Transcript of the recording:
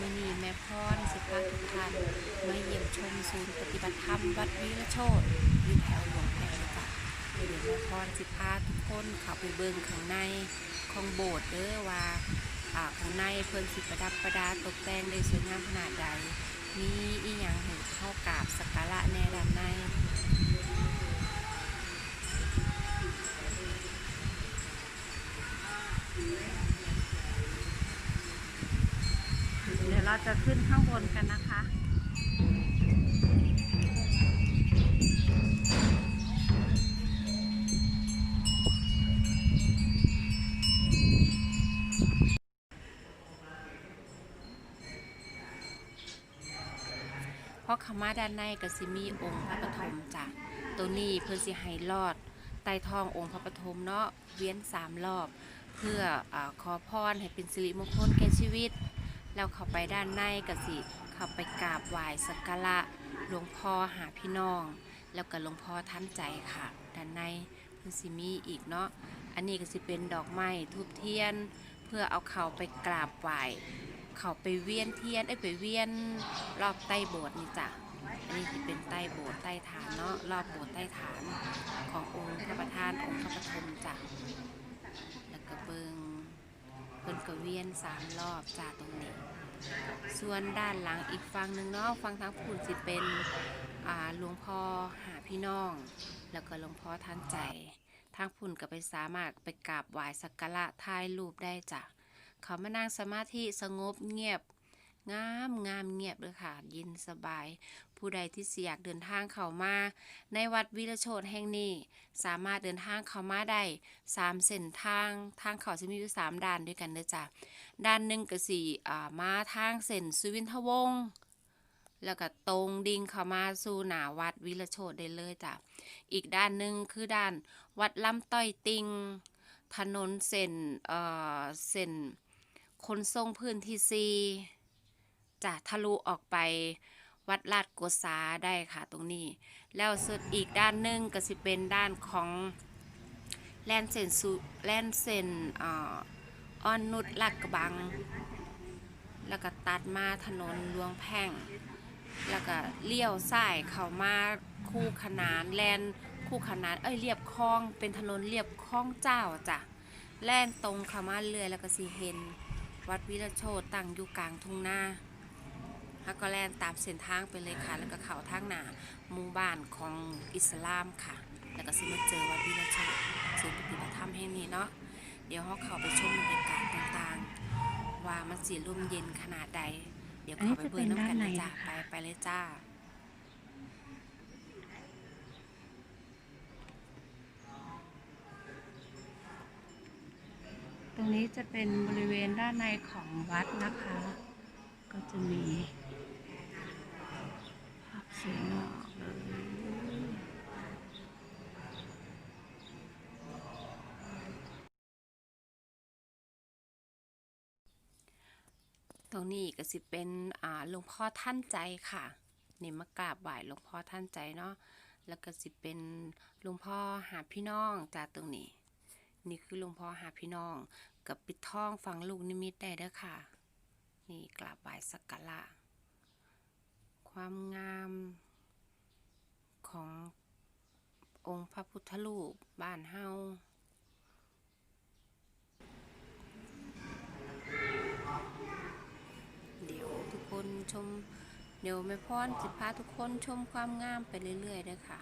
มินีแม่พรสิพาทุกท่านมาเยี่ยมชมศูนย์ปฏิบัติธรรมวัดวีรโชตอยู่แถวหลวงแพรจ้ะเดี๋ยวแม่พรสิพาทุกคนเข้าไปเบิ่งข้างในของโบสถ์เด้อว่าอ่าข้างในเพิ่นสิประดับประดาตกแต่งได้สวยงามขนาดใดมีอีหยังให้เข้ากราบสักการะแน่ด้านใน เราจะขึ้นข้างบนกันนะคะเพราะขามาด้านในก็สิมีองค์พระปฐมจ้ะตัวนี้เพื่อสิให้รอดใต้ทององค์พระปฐมเนาะเวียนสามรอบ เพื่ออขอพรให้เป็นสิริมงคลแก่ชีวิต แล้วเข้าไปด้านในก็สิ เข้าไปกราบไหว้สักการะหลวงพ่อหาพี่น้อง แล้วก็หลวงพ่อท่านใจค่ะ ด้านในเพิ่นสิมีอีกเนาะอันนี้ก็สิเป็นดอกไม้ทูบเทียน เพื่อเอาเขาไปกราบไหว้เขาไปเวียนเทียนเอ้ไปเวียนรอบใต้โบสถ์นี่จ้ะอันนี้ที่เป็นใต้โบสถ์ใต้ฐานเนาะรอบโบสถ์ใต้ฐานขององค์พระประธานองค์พระปฐมจ้ะแล้วก็เบิง เพิ่นก็เวียนสามรอบจ้าตรงนี้ ส่วนด้านหลังอีกฝั่งหนึ่งเนาะฝั่งทางพูนสิเป็นหลวงพ่อหาพี่น้อง แล้วก็หลวงพ่อท่านใจ ทางพุ่นก็ไปสามารถไปกราบไหว้สักการะถ่ายรูปได้จ้ะเขามานั่งสมาธิสงบเงียบงามงามเงียบเลยค่ะ ยินสบาย ผู้ใดที่สิอยากเดินทางเข้ามา ในวัดวิรโชตแห่งนี้ สามารถเดินทางเข้ามาได้สามเส้นทาง ทางเขาจะมีอยู่สามด้านด้วยกันเด้อจ้ะด้านหนึ่งก็สี่อ่ามาทางเส้นสุวินทวงศ์แล้วก็ตรงดิ่งเข้ามาสู่หนาวัดวิรโชตได้เลยจ้ะ อีกด้านหนึ่งคือด้านวัดลำต้อยติง ถนนเส้นเอ่อเส้นขนส่งพื้นที่ซีจะทะลุออกไป วัดลาดโกษาได้ค่ะตรงนี้ แล้วสุดอีกด้านหนึ่งก็สิเป็นด้านของแลนเซนสุแลนเซนอ่ออนนุดลาดกระบัง แล้วก็ตัดมาถนนลวงแพ่ง แล้วก็เลี้ยวซ้ายเข้ามาคู่ขนานแลนคู่ขนานเอ้ยเรียบคลองเป็นถนนเรียบคลองเจ้าจ้ะแล่นตรงเข้ามาเรื่อยแล้วก็สิเห็น วัดวิรโชตตั้งอยู่กลางทุ่งนา ก็แล่นตามเส้นทางไปเลยค่ะ แล้วก็เข้าทางหน้าหมู่บ้านของอิสลามค่ะ แล้วก็สิมาเจอวัดวิรโชตศูนย์ปฏิบัติธรรมแห่งนี้เนาะเดี๋ยวเราเข้าไปชมบรรยากาศต่างๆ ว่ามันสีร่มเย็นขนาดใด เดี๋ยวเข้าไปเบิ่งน้ำกันนะจ้ะไปไปเลยจ้าตรงนี้จะเป็นบริเวณด้านในของวัดนะคะ ก็จะมีภาพสวยงามเลย ตรงนี้ก็สิเป็นอ่าหลวงพ่อท่านใจค่ะ นี่มากราบไหว้หลวงพ่อท่านใจเนาะแล้วก็สิเป็นหลวงพ่อหาพี่น้องจากตรงนี้ นี่คือหลวงพ่อหาพี่น้อง กับปิดทองฝังลูกนิมิตได้เด้อค่ะ นี่กราบไหว้สักการะ ความงามขององค์พระพุทธรูปบ้านเฮาเดี๋ยวทุกคนชม เดี๋ยวแม่พรสิพาทุกคนชมความงามไปเรื่อยๆเด้อค่ะ